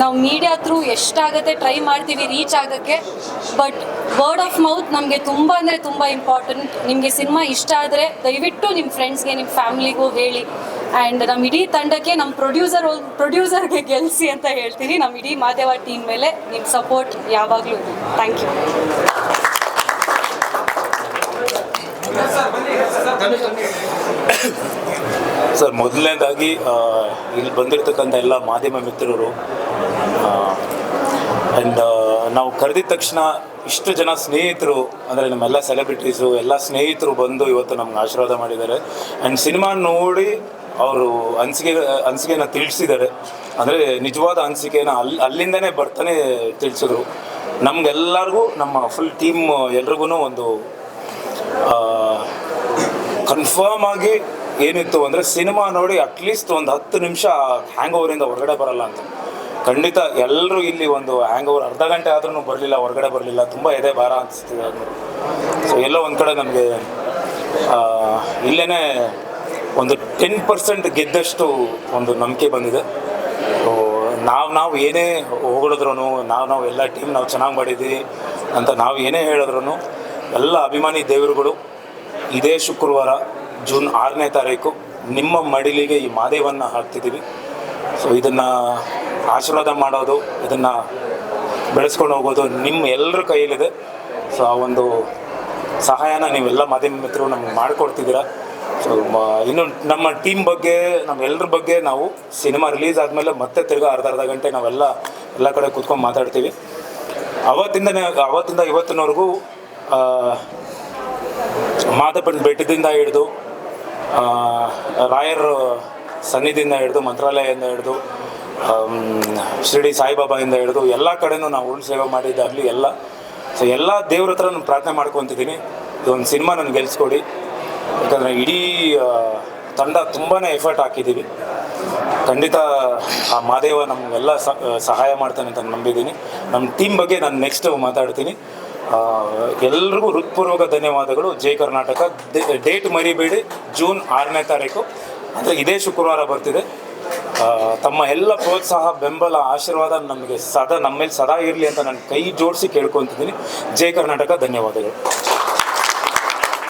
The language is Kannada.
ನಾವು ಮೀಡಿಯಾ ಥ್ರೂ ಎಷ್ಟಾಗತ್ತೆ ಟ್ರೈ ಮಾಡ್ತೀವಿ ರೀಚ್ ಆಗೋಕ್ಕೆ. ಬಟ್ ವರ್ಡ್ ಆಫ್ ಮೌತ್ ನಮಗೆ ತುಂಬ ಅಂದರೆ ತುಂಬ ಇಂಪಾರ್ಟೆಂಟ್ ನಿಮಗೆ ಸಿನಿಮಾ ಇಷ್ಟ ಆದರೆ ದಯವಿಟ್ಟು ನಿಮ್ಮ ಫ್ರೆಂಡ್ಸ್ಗೆ ನಿಮ್ಮ ಫ್ಯಾಮಿಲಿಗೂ ಹೇಳಿ. ಆ್ಯಂಡ್ ನಮ್ಮ ಇಡೀ ತಂಡಕ್ಕೆ ನಮ್ಮ ಪ್ರೊಡ್ಯೂಸರ್ ಪ್ರೊಡ್ಯೂಸರ್ಗೆ ಗೆಲ್ಸಿ ಅಂತ ಹೇಳ್ತೀನಿ. ನಮ್ಮ ಇಡೀ ಮಾದೇವ ಟೀಮ್ ಮೇಲೆ ನಿಮ್ಮ ಸಪೋರ್ಟ್ ಯಾವಾಗಲೂ ಥ್ಯಾಂಕ್ ಯು ಸರ್, ಮೊದಲನೇದಾಗಿ ಇಲ್ಲಿ ಬಂದಿರತಕ್ಕಂಥ ಎಲ್ಲ ಮಾಧ್ಯಮ ಮಿತ್ರರು ಆ್ಯಂಡ್ ನಾವು ಕರೆದಿದ ತಕ್ಷಣ ಇಷ್ಟು ಜನ ಸ್ನೇಹಿತರು, ಅಂದರೆ ನಮ್ಮೆಲ್ಲ ಸೆಲೆಬ್ರಿಟೀಸು ಎಲ್ಲ ಸ್ನೇಹಿತರು ಬಂದು ಇವತ್ತು ನಮ್ಗೆ ಆಶೀರ್ವಾದ ಮಾಡಿದ್ದಾರೆ. ಆ್ಯಂಡ್ ಸಿನಿಮಾ ನೋಡಿ ಅವರು ಅನಿಸಿಕೆ, ಅನಿಸಿಕೆನ ತಿಳಿಸಿದ್ದಾರೆ. ಅಂದರೆ ನಿಜವಾದ ಅನಿಸಿಕೆನ ಅಲ್ಲಿ ಅಲ್ಲಿಂದನೇ ಬರ್ತಾನೆ ತಿಳಿಸಿದ್ರು. ನಮಗೆಲ್ಲರಿಗೂ, ನಮ್ಮ ಫುಲ್ ಟೀಮ್ ಎಲ್ರಿಗೂ ಒಂದು ಕನ್ಫರ್ಮ್ ಆಗಿ ಏನಿತ್ತು ಅಂದರೆ ಸಿನಿಮಾ ನೋಡಿ ಅಟ್ಲೀಸ್ಟ್ ಒಂದು ಹತ್ತು ನಿಮಿಷ ಹ್ಯಾಂಗ್ ಓವರಿಂದ ಹೊರಗಡೆ ಬರಲ್ಲ ಅಂತ. ಖಂಡಿತ ಎಲ್ಲರೂ ಇಲ್ಲಿ ಒಂದು ಹ್ಯಾಂಗ್ ಓವರ್ ಅರ್ಧ ಗಂಟೆ ಆದ್ರೂ ಬರಲಿಲ್ಲ, ಹೊರಗಡೆ ಬರಲಿಲ್ಲ, ತುಂಬ ಎದೆ ಭಾರ ಅನಿಸ್ತಿದೆ ಅದು. ಸೊ ಎಲ್ಲ ಒಂದು ಕಡೆ ನಮಗೆ ಇಲ್ಲೇ ಒಂದು ಟೆನ್ ಪರ್ಸೆಂಟ್ ಗೆದ್ದಷ್ಟು ಒಂದು ನಂಬಿಕೆ ಬಂದಿದೆ. ನಾವು ನಾವು ಏನೇ ಹೊಗಳಿದ್ರು ನಾವು ನಾವು ಎಲ್ಲ ಟೀಮ್ ನಾವು ಚೆನ್ನಾಗಿ ಮಾಡಿದ್ದೀವಿ ಅಂತ ನಾವು ಏನೇ ಹೇಳಿದ್ರು ಎಲ್ಲ ಅಭಿಮಾನಿ ದೇವರುಗಳು ಇದೇ ಶುಕ್ರವಾರ ಜೂನ್ ಆರನೇ ತಾರೀಕು ನಿಮ್ಮ ಮಡಿಲಿಗೆ ಈ ಮಾದೇವನ್ನು ಹಾಕ್ತಿದ್ದೀವಿ. ಸೊ ಇದನ್ನು ಆಶೀರ್ವಾದ ಮಾಡೋದು, ಇದನ್ನು ಬೆಳೆಸ್ಕೊಂಡು ಹೋಗೋದು ನಿಮ್ಮ ಎಲ್ಲರ ಕೈಯಲ್ಲಿದೆ. ಸೊ ಆ ಒಂದು ಸಹಾಯನ ನೀವೆಲ್ಲ ಮಾಧ್ಯಮ ಮಿತ್ರರು ನಮ್ಗೆ ಮಾಡಿಕೊಡ್ತಿದ್ದೀರಾ. ಸೊ ಇನ್ನು ನಮ್ಮ ಟೀಮ್ ಬಗ್ಗೆ ನಮ್ಮೆಲ್ಲರ ಬಗ್ಗೆ ನಾವು ಸಿನಿಮಾ ರಿಲೀಸ್ ಆದಮೇಲೆ ಮತ್ತೆ ತಿರ್ಗಿ ಅರ್ಧ ಅರ್ಧ ಗಂಟೆ ನಾವೆಲ್ಲ ಎಲ್ಲ ಕಡೆ ಕೂತ್ಕೊಂಡು ಮಾತಾಡ್ತೀವಿ. ಅವತ್ತಿಂದ ಅವತ್ತಿಂದ ಇವತ್ತಿನವರೆಗೂ ಮಾದಪ್ಪನ ಬೆಟ್ಟದಿಂದ ಹಿಡಿದು ರಾಯರ್ ಸನ್ನಿಧಿಯಿಂದ ಹಿಡಿದು ಮಂತ್ರಾಲಯದಿಂದ ಹಿಡಿದು ಶಿರಡಿ ಸಾಯಿಬಾಬಾಯಿಂದ ಹಿಡಿದು ಎಲ್ಲ ಕಡೆನೂ ನಾವು ಉಳ್ಳು ಸೇವೆ ಮಾಡಿದ್ದಾಗಲಿ ಎಲ್ಲ, ಸೊ ಎಲ್ಲ ದೇವ್ರ ಹತ್ರ ನಾನು ಪ್ರಾರ್ಥನೆ ಮಾಡ್ಕೊತಿದ್ದೀನಿ. ಇದೊಂದು ಸಿನಿಮಾ ನಾನು ಗೆಲ್ಸ್ಕೊಡಿ. ಯಾಕಂದರೆ ಇಡೀ ತಂಡ ತುಂಬಾ ಎಫರ್ಟ್ ಹಾಕಿದ್ದೀವಿ ಖಂಡಿತ ಆ ಮಾದೇವ ನಮಗೆಲ್ಲ ಸಹಾಯ ಮಾಡ್ತಾನೆ ಅಂತ ನಂಬಿದ್ದೀನಿ. ನಮ್ಮ ಟೀಮ್ ಬಗ್ಗೆ ನಾನು ನೆಕ್ಸ್ಟ್ ಮಾತಾಡ್ತೀನಿ. ಎಲ್ರಿಗೂ ಹೃತ್ಪೂರ್ವಕ ಧನ್ಯವಾದಗಳು. ಜೈ ಕರ್ನಾಟಕ. ಡೇಟ್ ಮರಿಬೇಡಿ. ಜೂನ್ ಆರನೇ ತಾರೀಕು. ಅಂದರೆ ಇದೇ ಶುಕ್ರವಾರ ಬರ್ತಿದೆ. ತಮ್ಮ ಎಲ್ಲ ಪ್ರೋತ್ಸಾಹ, ಬೆಂಬಲ, ಆಶೀರ್ವಾದ ನಮಗೆ ಸದಾ ನಮ್ಮ ಮೇಲೆ ಸದಾ ಇರಲಿ ಅಂತ ನಾನು ಕೈ ಜೋಡಿಸಿ ಕೇಳ್ಕೊತಿದ್ದೀನಿ. ಜೈ ಕರ್ನಾಟಕ. ಧನ್ಯವಾದಗಳು.